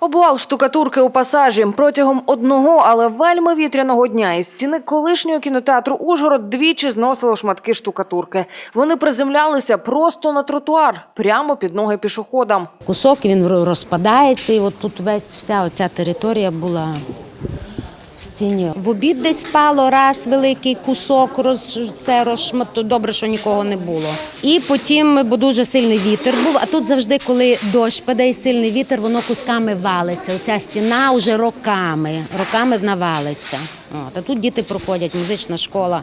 Обвал штукатурки у пасажі протягом одного, але вельми вітряного дня із стіни колишнього кінотеатру Ужгород двічі зносило шматки штукатурки. Вони приземлялися просто на тротуар, прямо під ноги пішоходам. Кусок він ро- розпадається, і от тут весь вся оця територія була в стіні. В обід десь впало раз великий кусок, роз, це розшмат... добре, що нікого не було. І потім, бо дуже сильний вітер був, а тут завжди, коли дощ паде і сильний вітер, воно кусками валиться. Оця стіна вже роками, роками вона валиться. От, а тут діти проходять, музична школа.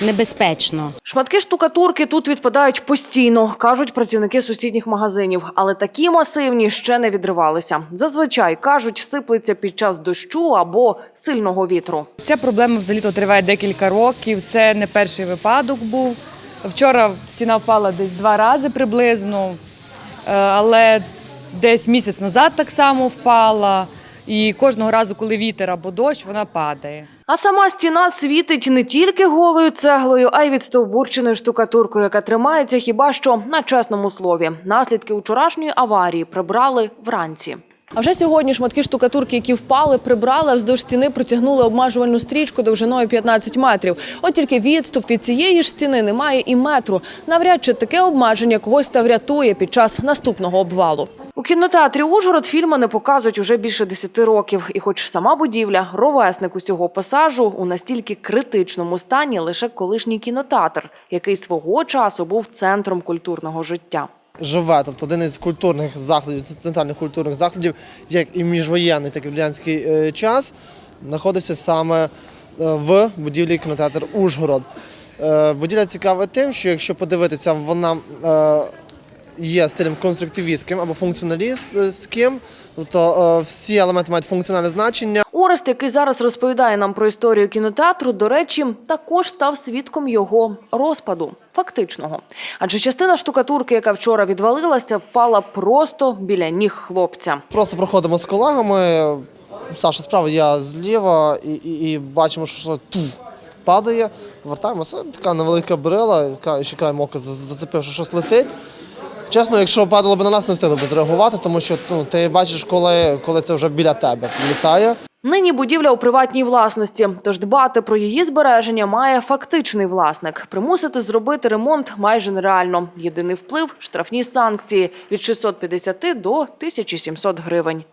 Небезпечно. Шматки штукатурки тут відпадають постійно, кажуть працівники сусідніх магазинів. Але такі масивні ще не відривалися. Зазвичай кажуть, сиплеться під час дощу або сильного вітру. Ця проблема взагалі то триває декілька років. Це не перший випадок був. Вчора стіна впала десь два рази приблизно, е, але десь місяць назад так само впала. І кожного разу, коли вітер або дощ, вона падає. А сама стіна світить не тільки голою цеглою, а й відстовбурченою штукатуркою, яка тримається хіба що на чесному слові. Наслідки вчорашньої аварії прибрали вранці. А вже сьогодні шматки штукатурки, які впали, прибрали а вздовж стіни, протягнули обмежувальну стрічку довжиною 15 метрів. От тільки відступ від цієї ж стіни немає і метру. Навряд чи таке обмеження когось та врятує під час наступного обвалу. У кінотеатрі Ужгород фільми не показують уже більше 10 років. І хоч сама будівля, ровесник усього пасажу, у настільки критичному стані лише колишній кінотеатр, який свого часу був центром культурного життя. живе, тобто один із культурних закладів, центральних культурних закладів, як і міжвоєнний, так і в е, час, знаходився саме е, в будівлі кінотеатр Ужгород. Е, Будівля цікава тим, що якщо подивитися, вона є стилем конструктивістським або функціоналістським, тобто е, всі елементи мають функціональне значення. Орест, який зараз розповідає нам про історію кінотеатру, до речі, також став свідком його розпаду. Фактичного, адже частина штукатурки, яка вчора відвалилася, впала просто біля ніг хлопця. Просто проходимо з колегами. Саша справа, я зліва, і, і, і бачимо, що туф, падає. Вертаємося, така невелика брила, яка ще край ока за- зацепив, що щось летить. Чесно, якщо падало б на нас, не встигли б зреагувати, тому що ну, ти бачиш, коли, коли це вже біля тебе літає. Нині будівля у приватній власності, тож дбати про її збереження має фактичний власник. Примусити зробити ремонт майже нереально. Єдиний вплив штрафні санкції від 650 до 1700 гривень.